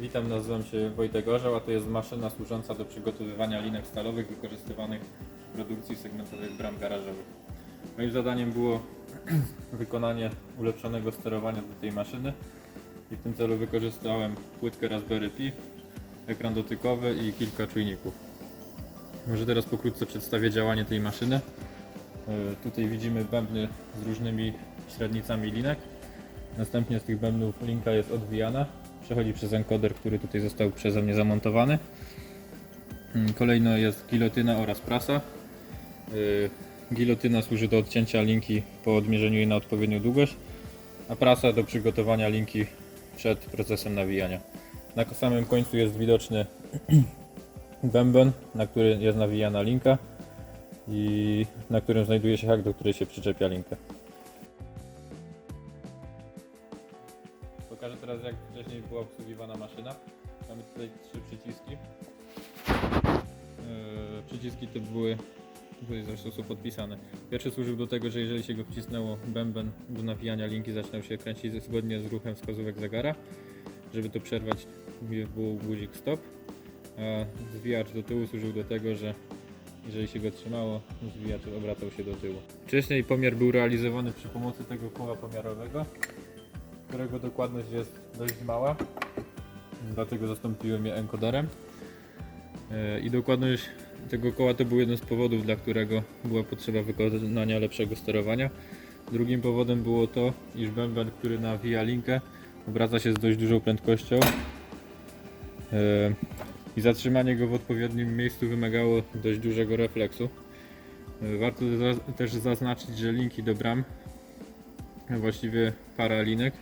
Witam, nazywam się Wojtek Orzeł, a to jest maszyna służąca do przygotowywania linek stalowych wykorzystywanych w produkcji segmentowych bram garażowych. Moim zadaniem było wykonanie ulepszonego sterowania do tej maszyny i w tym celu wykorzystałem płytkę Raspberry Pi, ekran dotykowy i kilka czujników. Może teraz pokrótce przedstawię działanie tej maszyny. E, Tutaj widzimy bębny z różnymi średnicami linek. Następnie z tych bębnów linka jest odwijana. Przechodzi przez encoder, który tutaj został przeze mnie zamontowany. Mm, Kolejno jest gilotyna oraz prasa. Yy, Gilotyna służy do odcięcia linki po odmierzeniu jej na odpowiednią długość, a prasa do przygotowania linki przed procesem nawijania. Na samym końcu jest widoczny bęben, na który jest nawijana linka i na którym znajduje się hak, do której się przyczepia linkę. Teraz jak wcześniej była obsługiwana maszyna. Mamy tutaj trzy przyciski. Yy, przyciski te były, tutaj zresztą są podpisane. Pierwszy służył do tego, że jeżeli się go wcisnęło bęben do nawijania linki zaczynał się kręcić zgodnie z ruchem wskazówek zegara. Żeby to przerwać był guzik stop. A zwijacz do tyłu służył do tego, że jeżeli się go trzymało, zwijacz obracał się do tyłu. Wcześniej pomiar był realizowany przy pomocy tego koła pomiarowego którego dokładność jest dość mała, dlatego zastąpiłem je encoderem. E, I dokładność tego koła to był jeden z powodów, dla którego była potrzeba wykonania lepszego sterowania. Drugim powodem było to, iż bęben, który nawija linkę, obraca się z dość dużą prędkością E, i zatrzymanie go w odpowiednim miejscu wymagało dość dużego refleksu. E, Warto też zaznaczyć, że linki do bram, właściwie para linek,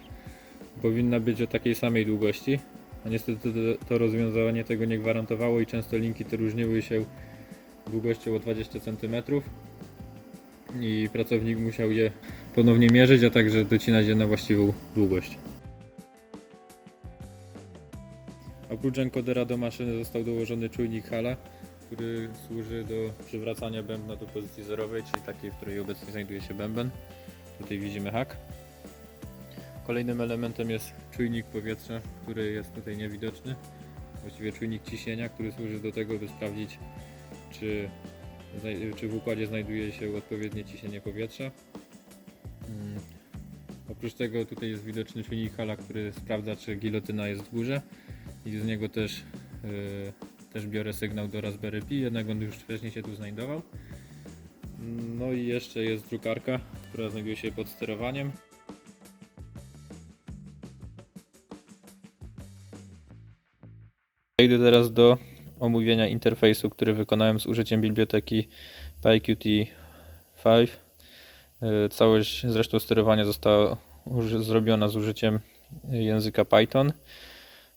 powinna być o takiej samej długości, a niestety to, rozwiązanie tego nie gwarantowało i często linki te różniły się długością o 20 cm i pracownik musiał je ponownie mierzyć, a także docinać je na właściwą długość. Oprócz enkodera do maszyny został dołożony czujnik Hala, który służy do przywracania bębna do pozycji zerowej, czyli takiej, w której obecnie znajduje się bęben. Tutaj widzimy hak. Kolejnym elementem jest czujnik powietrza, który jest tutaj niewidoczny. Właściwie czujnik ciśnienia, który służy do tego, by sprawdzić, czy, czy w układzie znajduje się odpowiednie ciśnienie powietrza. Mm. Oprócz tego tutaj jest widoczny czujnik hala, który sprawdza, czy gilotyna jest w górze i z niego też, yy, też biorę sygnał do Raspberry Pi, jednak on już wcześniej się tu znajdował. No i jeszcze jest drukarka, która znajduje się pod sterowaniem. Przejdę teraz do omówienia interfejsu, który wykonałem z użyciem biblioteki PyQt5. E, Całość zresztą sterowania została zrobiona z użyciem języka Python.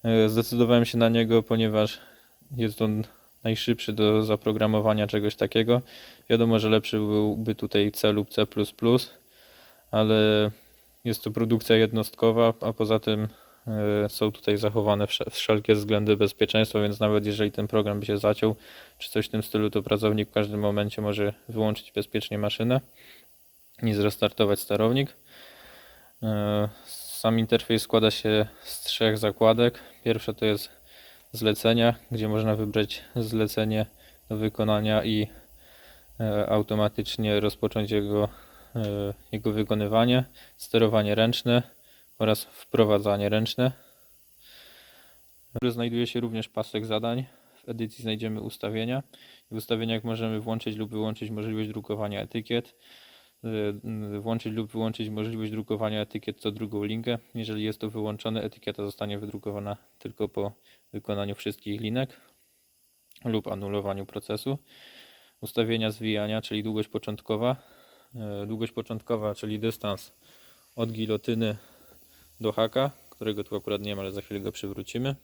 E, Zdecydowałem się na niego, ponieważ jest on najszybszy do zaprogramowania czegoś takiego. Wiadomo, że lepszy byłby tutaj C lub C++, ale jest to produkcja jednostkowa, a poza tym są tutaj zachowane wsze- wszelkie względy bezpieczeństwa, więc nawet jeżeli ten program by się zaciął, czy coś w tym stylu, to pracownik w każdym momencie może wyłączyć bezpiecznie maszynę i zrestartować sterownik. E, Sam interfejs składa się z trzech zakładek. Pierwsza to jest zlecenia, gdzie można wybrać zlecenie do wykonania i e, automatycznie rozpocząć jego, e, jego wykonywanie. Sterowanie ręczne oraz wprowadzanie ręczne. Znajduje się również pasek zadań. W edycji znajdziemy ustawienia. W ustawieniach możemy włączyć lub wyłączyć możliwość drukowania etykiet. y, Włączyć lub wyłączyć możliwość drukowania etykiet co drugą linkę. Jeżeli jest to wyłączone, etykieta zostanie wydrukowana tylko po wykonaniu wszystkich linek lub anulowaniu procesu. Ustawienia zwijania, czyli długość początkowa. Y, Długość początkowa, czyli dystans od gilotyny do haka, którego tu akurat nie ma, ale za chwilę go przywrócimy.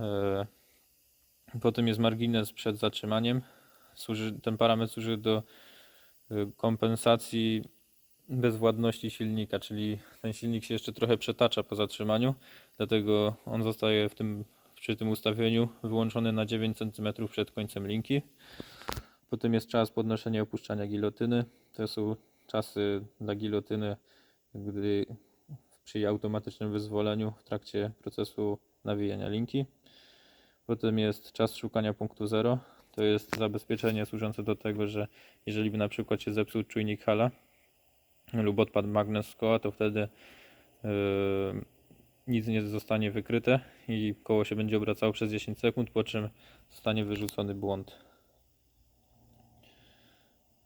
E, Potem jest margines przed zatrzymaniem. Służy, ten parametr służy do e, kompensacji bezwładności silnika, czyli ten silnik się jeszcze trochę przetacza po zatrzymaniu, dlatego on zostaje w tym, przy tym ustawieniu wyłączony na 9 cm przed końcem linki. Potem jest czas podnoszenia i opuszczania gilotyny. To są czasy dla gilotyny, gdy przy automatycznym wyzwoleniu w trakcie procesu nawijania linki. Potem jest czas szukania punktu 0. To jest zabezpieczenie służące do tego, że jeżeli by na przykład się zepsuł czujnik hala lub odpadł magnes z koła, to wtedy yy, nic nie zostanie wykryte i koło się będzie obracało przez 10 sekund, po czym zostanie wyrzucony błąd.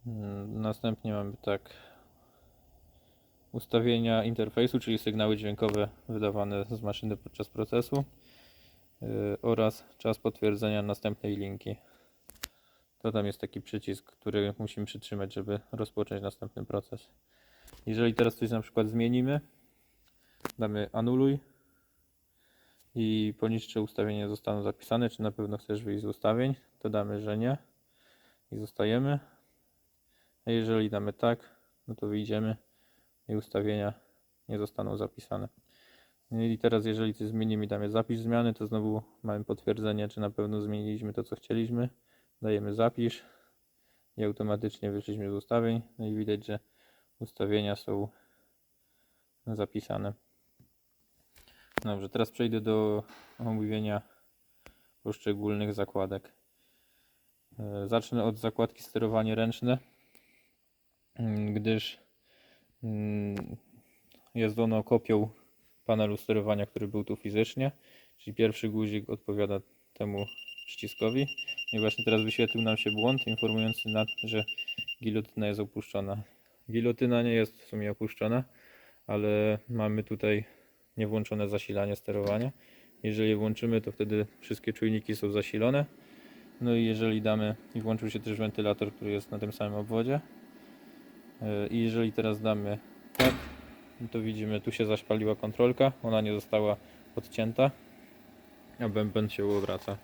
Mm, Następnie mamy tak ustawienia interfejsu, czyli sygnały dźwiękowe wydawane z maszyny podczas procesu yy, oraz czas potwierdzenia następnej linki. To tam jest taki przycisk, który musimy przytrzymać, żeby rozpocząć następny proces. Jeżeli teraz coś na przykład zmienimy, damy anuluj i poniższe ustawienia zostaną zapisane, czy na pewno chcesz wyjść z ustawień, to damy, że nie i zostajemy. A jeżeli damy tak, no to wyjdziemy i ustawienia nie zostaną zapisane. I teraz jeżeli coś zmienimy damy zapisz zmiany, to znowu mamy potwierdzenie, czy na pewno zmieniliśmy to, co chcieliśmy. Dajemy zapisz i automatycznie wyszliśmy z ustawień. No i widać, że ustawienia są zapisane. Dobrze, teraz przejdę do omówienia poszczególnych zakładek. E, Zacznę od zakładki sterowanie ręczne, gdyż jest ono kopią panelu sterowania, który był tu fizycznie, czyli pierwszy guzik odpowiada temu przyciskowi. I właśnie teraz wyświetlił nam się błąd informujący nas, że gilotyna jest opuszczona. Gilotyna nie jest w sumie opuszczona, ale mamy tutaj niewłączone zasilanie sterowania. Jeżeli je włączymy, to wtedy wszystkie czujniki są zasilone. No i jeżeli damy, i włączył się też wentylator, który jest na tym samym obwodzie. Yy, I jeżeli teraz damy tak, to widzimy, tu się zaśpaliła kontrolka, ona nie została odcięta, a bęben się obraca.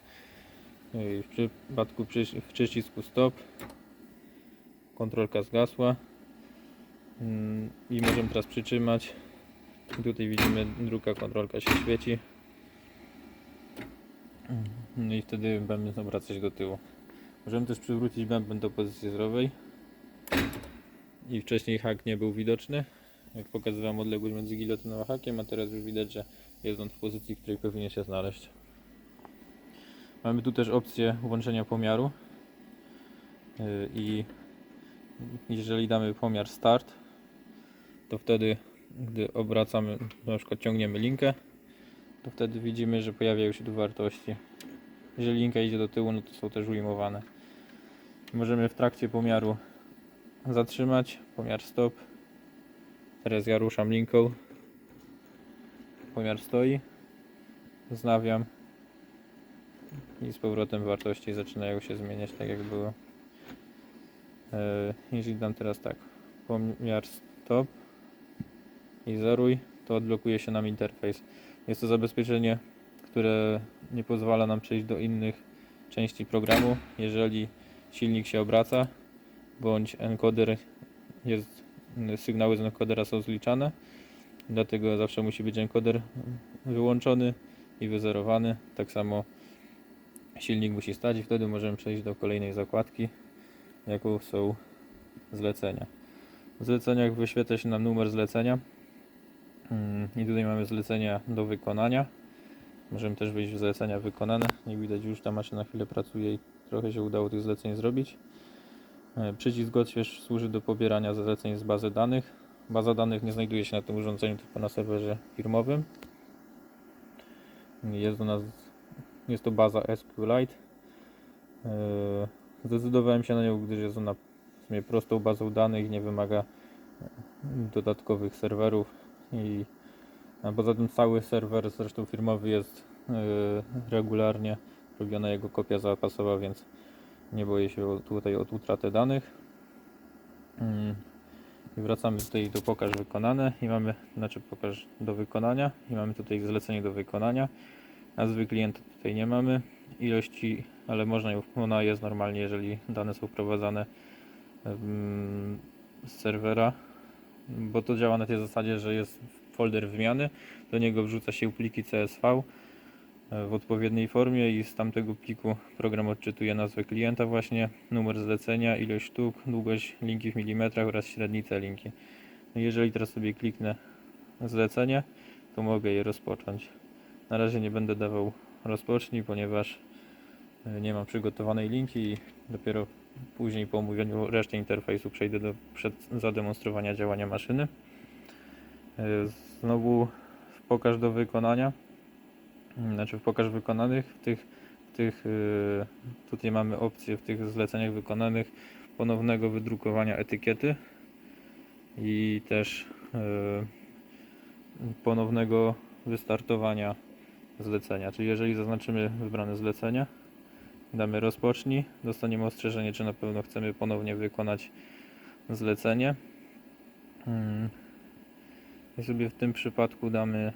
I w przypadku przycisku stop kontrolka zgasła Mm, i możemy teraz przytrzymać. Tutaj widzimy druga kontrolka się świeci. No i wtedy bęben obraca się do tyłu. Możemy też przywrócić bęben do pozycji zerowej. I wcześniej hak nie był widoczny. Jak pokazywałem odległość między gilotyną a hakiem, a teraz już widać, że jest on w pozycji, w której powinien się znaleźć. Mamy tu też opcję włączenia pomiaru. Yy, I jeżeli damy pomiar start, to wtedy, gdy obracamy, na przykład ciągniemy linkę, to wtedy widzimy, że pojawiają się tu wartości. Jeżeli linka idzie do tyłu, no to są też ujmowane. Możemy w trakcie pomiaru zatrzymać, pomiar stop. Teraz ja ruszam linką. Pomiar stoi. Wznawiam. I z powrotem wartości zaczynają się zmieniać tak jak było. E, Jeżeli dam teraz tak, pomiar stop i zeruj, to odblokuje się nam interfejs. Jest to zabezpieczenie, które nie pozwala nam przejść do innych części programu, jeżeli silnik się obraca, bądź encoder jest, sygnały z encodera są zliczane, dlatego zawsze musi być encoder wyłączony i wyzerowany. Tak samo silnik musi stać i wtedy możemy przejść do kolejnej zakładki, jaką są zlecenia. W zleceniach wyświetla się nam numer zlecenia Mm, i tutaj mamy zlecenia do wykonania. Możemy też wyjść w zlecenia wykonane. Jak widać już ta maszyna chwilę pracuje i trochę się udało tych zleceń zrobić. E, Przycisk odśwież służy do pobierania zleceń z bazy danych. Baza danych nie znajduje się na tym urządzeniu, tylko na serwerze firmowym. Jest, ona, jest to baza SQLite. E, Zdecydowałem się na nią, gdyż jest ona w sumie prostą bazą danych nie wymaga e, dodatkowych serwerów. I poza tym cały serwer, zresztą firmowy, jest regularnie robiona jego kopia zapasowa, więc nie boję się tutaj o utratę danych. Mm. I wracamy tutaj do pokaż wykonane i mamy, znaczy pokaż do wykonania i mamy tutaj zlecenie do wykonania. Nazwy klienta tutaj nie mamy. Ilości, ale można ją, ona jest normalnie, jeżeli dane są wprowadzane em, z serwera, bo to działa na tej zasadzie, że jest folder wymiany, do niego wrzuca się pliki CSV w odpowiedniej formie i z tamtego pliku program odczytuje nazwę klienta właśnie, numer zlecenia, ilość sztuk, długość linki w milimetrach oraz średnicę linki. No jeżeli teraz sobie kliknę zlecenie, to mogę je rozpocząć. Na razie nie będę dawał rozpocznij, ponieważ e, nie mam przygotowanej linki i dopiero później po omówieniu reszty interfejsu przejdę do zademonstrowania działania maszyny. E, Znowu pokaż do wykonania, znaczy w pokaż wykonanych, w tych, w tych e, tutaj mamy opcję w tych zleceniach wykonanych ponownego wydrukowania etykiety i też e, ponownego wystartowania zlecenia. Czyli jeżeli zaznaczymy wybrane zlecenie, damy rozpocznij, dostaniemy ostrzeżenie, czy na pewno chcemy ponownie wykonać zlecenie. Mm. I sobie w tym przypadku damy,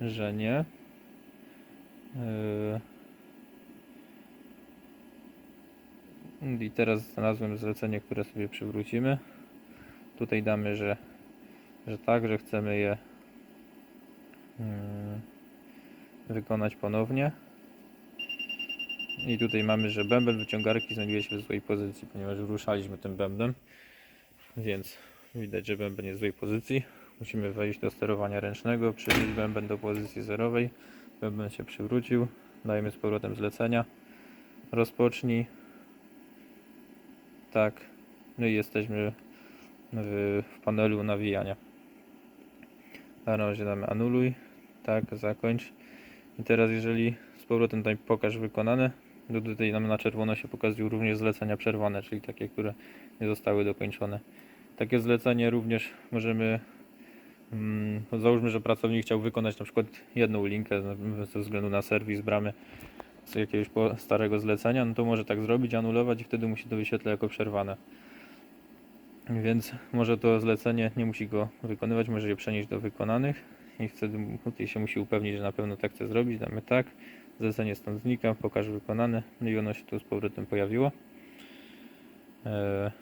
że nie. Yy. I teraz znalazłem zlecenie, które sobie przywrócimy. Tutaj damy, że, że tak, że chcemy je mm, wykonać ponownie. I tutaj mamy, że bęben wyciągarki znajduje się w złej pozycji, ponieważ ruszaliśmy tym bębnem. Więc widać, że bęben jest w złej pozycji. Musimy wejść do sterowania ręcznego, przywrócić bęben do pozycji zerowej. Bęben się przywrócił. Dajemy z powrotem zlecenia. Rozpocznij. Tak. No i jesteśmy w, w panelu nawijania. Na razie damy anuluj. Tak, zakończ. I teraz jeżeli z powrotem tutaj pokaż wykonane, to tutaj nam na czerwono się pokazują również zlecenia przerwane, czyli takie, które nie zostały dokończone. Takie zlecenie również możemy, załóżmy, że pracownik chciał wykonać na przykład jedną linkę ze- względu na serwis bramy z jakiegoś starego zlecenia, no to może tak zrobić, anulować i wtedy mu się to wyświetla jako przerwane. Więc może to zlecenie nie musi go wykonywać, może je przenieść do wykonanych i wtedy się musi upewnić, że na pewno tak chce zrobić. Damy tak, zlecenie stąd znika, pokaż wykonane, no i ono się tu z powrotem pojawiło. E,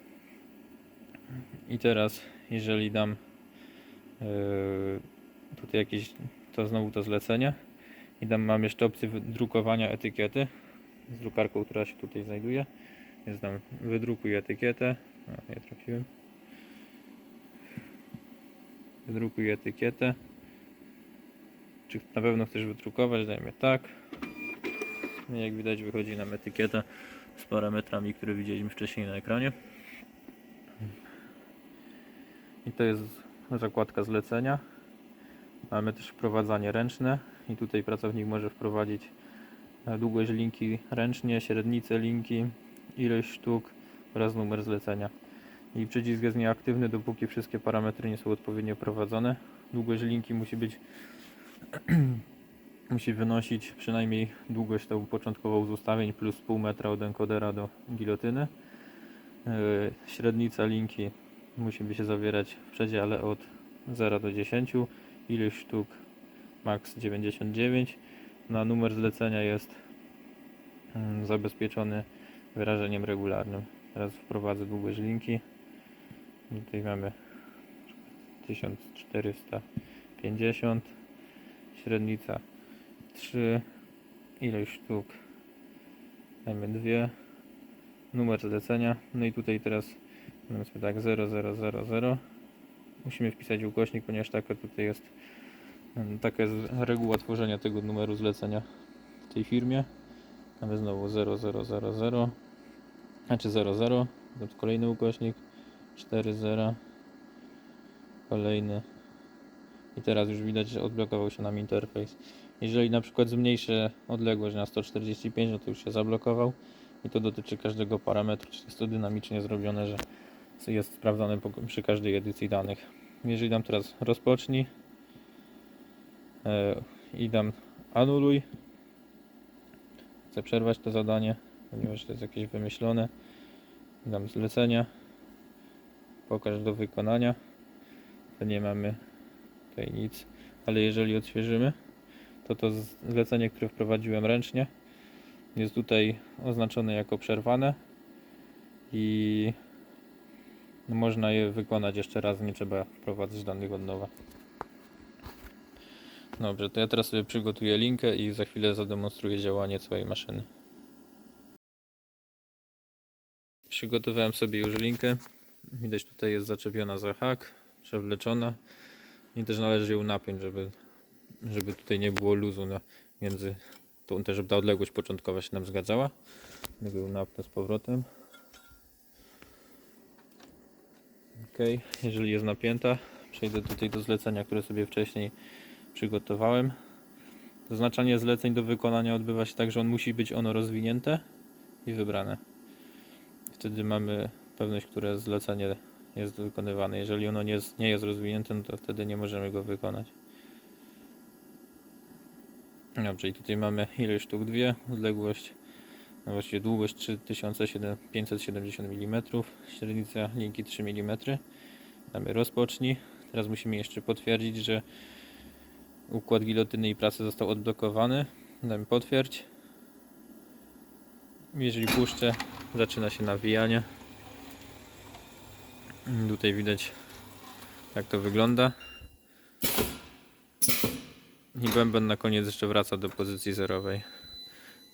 I teraz, jeżeli dam tutaj jakieś, to znowu to zlecenie i dam, mam jeszcze opcję wydrukowania etykiety z drukarką, która się tutaj znajduje. Więc dam wydrukuj etykietę. O, nie trafiłem. Wydrukuj etykietę. Czy na pewno chcesz wydrukować? Dajmy tak. No i Jak widać wychodzi nam etykieta z parametrami, które widzieliśmy wcześniej na ekranie. I to jest zakładka zlecenia. Mamy też wprowadzanie ręczne i tutaj pracownik może wprowadzić e, długość linki ręcznie, średnicę linki, ilość sztuk oraz numer zlecenia. I przycisk jest nieaktywny, dopóki wszystkie parametry nie są odpowiednio prowadzone. Długość linki musi być musi wynosić przynajmniej długość tą początkową z ustawień plus pół metra od enkodera do gilotyny. Yy, Średnica linki musi by się zawierać w przedziale od 0 do 10. Ilość sztuk max 99. Na numer zlecenia jest mm, zabezpieczony wyrażeniem regularnym. Teraz wprowadzę długość linki. Tutaj mamy 1450. Średnica 3. Ilość sztuk dajmy 2. Numer zlecenia. No i tutaj teraz sobie tak 0000. Musimy wpisać ukośnik, ponieważ taka tutaj jest mm, taka jest reguła tworzenia tego numeru zlecenia w tej firmie. Mamy znowu 0000. Znaczy 00. To kolejny ukośnik. 40. Kolejny. I teraz już widać, że odblokował się nam interfejs. Jeżeli na przykład zmniejszę odległość na 145, no to już się zablokował. I to dotyczy każdego parametru, czyli jest to dynamicznie zrobione, że jest sprawdzane po- przy każdej edycji danych. Jeżeli dam teraz rozpocznij e, i dam anuluj, chcę przerwać to zadanie, ponieważ to jest jakieś wymyślone. Dam zlecenie, pokaż do wykonania. To nie mamy tutaj nic, ale jeżeli odświeżymy, to to zlecenie, które wprowadziłem ręcznie, jest tutaj oznaczone jako przerwane i można je wykonać jeszcze raz, nie trzeba wprowadzać danych od nowa. Dobrze, to ja teraz sobie przygotuję linkę i za chwilę zademonstruję działanie całej maszyny. Przygotowałem sobie już linkę. Widać tutaj jest zaczepiona za hak, przewleczona i też należy ją napiąć, żeby żeby tutaj nie było luzu na, między, też żeby ta odległość początkowa się nam zgadzała. Był napnę z powrotem. Ok, jeżeli jest napięta, przejdę tutaj do zlecenia, które sobie wcześniej przygotowałem. Zaznaczanie zleceń do wykonania odbywa się tak, że on musi być ono rozwinięte i wybrane. Wtedy mamy pewność, które zlecenie jest wykonywane. Jeżeli ono nie jest, nie jest rozwinięte, no to wtedy nie możemy go wykonać. Dobrze, i tutaj mamy ilość sztuk dwie, odległość, właściwie długość 3570 mm, średnica linki 3 mm. Damy rozpocznij. Teraz musimy jeszcze potwierdzić, że układ gilotyny i pracy został odblokowany. Damy potwierdź. Jeżeli puszczę, zaczyna się nawijanie. Tutaj widać jak to wygląda. I bęben na koniec jeszcze wraca do pozycji zerowej.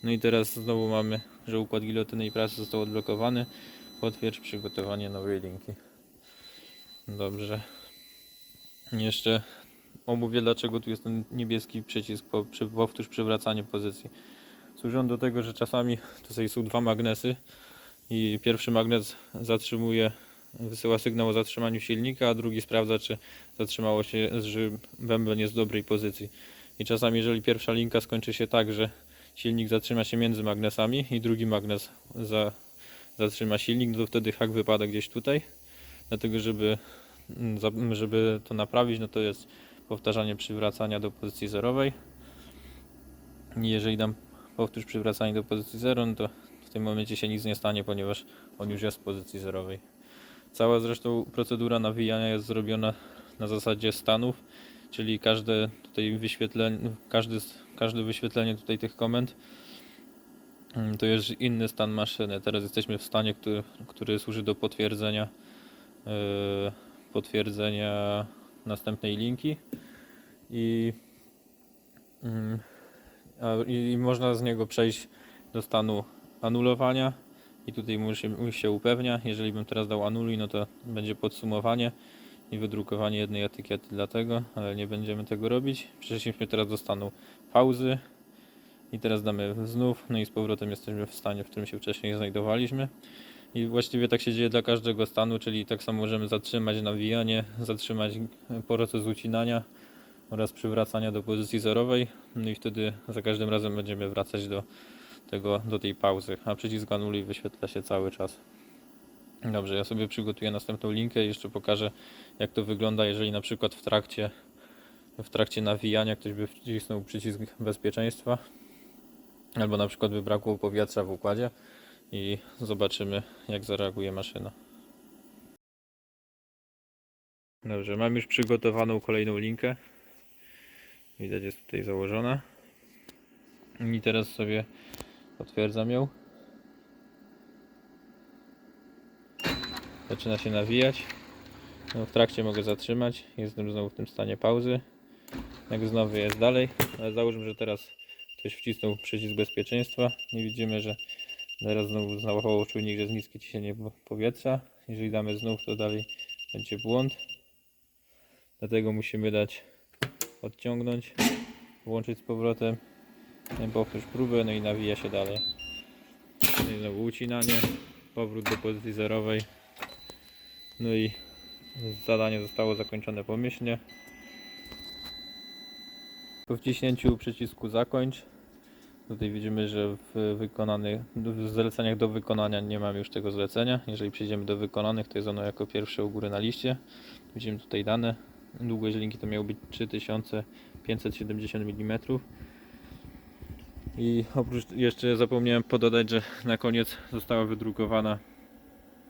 No i teraz znowu mamy, że układ gilotyny i pracy został odblokowany. Potwierdź przygotowanie nowej linki. Dobrze. Jeszcze omówię dlaczego tu jest ten niebieski przycisk po, przy, powtórz przywracanie pozycji. Służą do tego, że czasami tutaj są dwa magnesy i pierwszy magnes zatrzymuje, wysyła sygnał o zatrzymaniu silnika, a drugi sprawdza, czy zatrzymało się, że bęben jest w dobrej pozycji. I czasami, jeżeli pierwsza linka skończy się tak, że silnik zatrzyma się między magnesami i drugi magnes za, zatrzyma silnik, no to wtedy hak wypada gdzieś tutaj. Dlatego, żeby, mm, żeby to naprawić, no to jest powtarzanie przywracania do pozycji zerowej. Jeżeli dam powtórz przywracanie do pozycji 0, no to w tym momencie się nic nie stanie, ponieważ on już jest w pozycji zerowej. Cała zresztą procedura nawijania jest zrobiona na zasadzie stanów, czyli każde tutaj wyświetlenie, każdy, każde wyświetlenie tutaj tych komend mm, to jest inny stan maszyny. Teraz jesteśmy w stanie, który, który służy do potwierdzenia yy, potwierdzenia następnej linki i, a, i, można z niego przejść do stanu anulowania i tutaj mu się, się upewnia. Jeżeli bym teraz dał anuluj, no to będzie podsumowanie i wydrukowanie jednej etykiety dlatego, ale nie będziemy tego robić. Przeszliśmy teraz do stanu pauzy i teraz damy znów, no i z powrotem jesteśmy w stanie, w którym się wcześniej znajdowaliśmy. I właściwie tak się dzieje dla każdego stanu, czyli tak samo możemy zatrzymać nawijanie, zatrzymać proces ucinania oraz przywracania do pozycji zerowej. No i wtedy za każdym razem będziemy wracać do tego, do tej pauzy, a przycisk anuluj wyświetla się cały czas. Dobrze, ja sobie przygotuję następną linkę i jeszcze pokażę jak to wygląda, jeżeli na przykład w trakcie, w trakcie nawijania ktoś by wcisnął przycisk bezpieczeństwa albo na przykład by brakło powietrza w układzie i zobaczymy jak zareaguje maszyna. Dobrze, mam już przygotowaną kolejną linkę. Widać jest tutaj założona. I teraz sobie potwierdzam ją. Zaczyna się nawijać. No, w trakcie mogę zatrzymać. Jestem znowu w tym stanie pauzy. Jak znowu jest dalej, ale załóżmy, że teraz ktoś wcisnął przycisk bezpieczeństwa i widzimy, że teraz znowu zachował czujnik, że jest niskie ciśnienie po- powietrza. Jeżeli damy znów, to dalej będzie błąd. Dlatego musimy dać odciągnąć, włączyć z powrotem, potem powtórz próbę, no i nawija się dalej. No znowu ucinanie, powrót do pozycji zerowej. No i zadanie zostało zakończone pomyślnie. Po wciśnięciu przycisku zakończ Tutaj widzimy, że w wykonanych w zleceniach do wykonania nie mamy już tego zlecenia. Jeżeli przejdziemy do wykonanych, to jest ono jako pierwsze u góry na liście. Widzimy tutaj dane. Długość linki to miało być 3570 mm. I oprócz jeszcze zapomniałem pododać, że na koniec została wydrukowana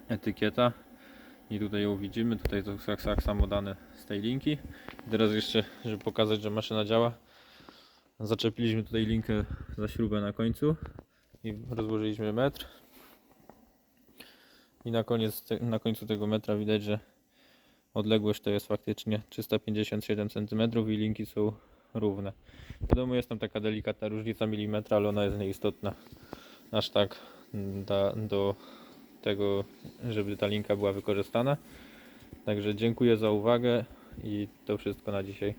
etykieta. I tutaj ją widzimy, tutaj to tak, tak samo dane z tej linki. I teraz jeszcze, żeby pokazać, że maszyna działa, Zaczepiliśmy tutaj linkę za śrubę na końcu i rozłożyliśmy metr. I na, koniec na końcu tego metra widać, że odległość to jest faktycznie 357 cm i linki są równe. Wiadomo, jest tam taka delikatna różnica milimetra, ale ona jest nieistotna. Aż tak da, do tego, żeby ta linka była wykorzystana. Także dziękuję za uwagę i to wszystko na dzisiaj.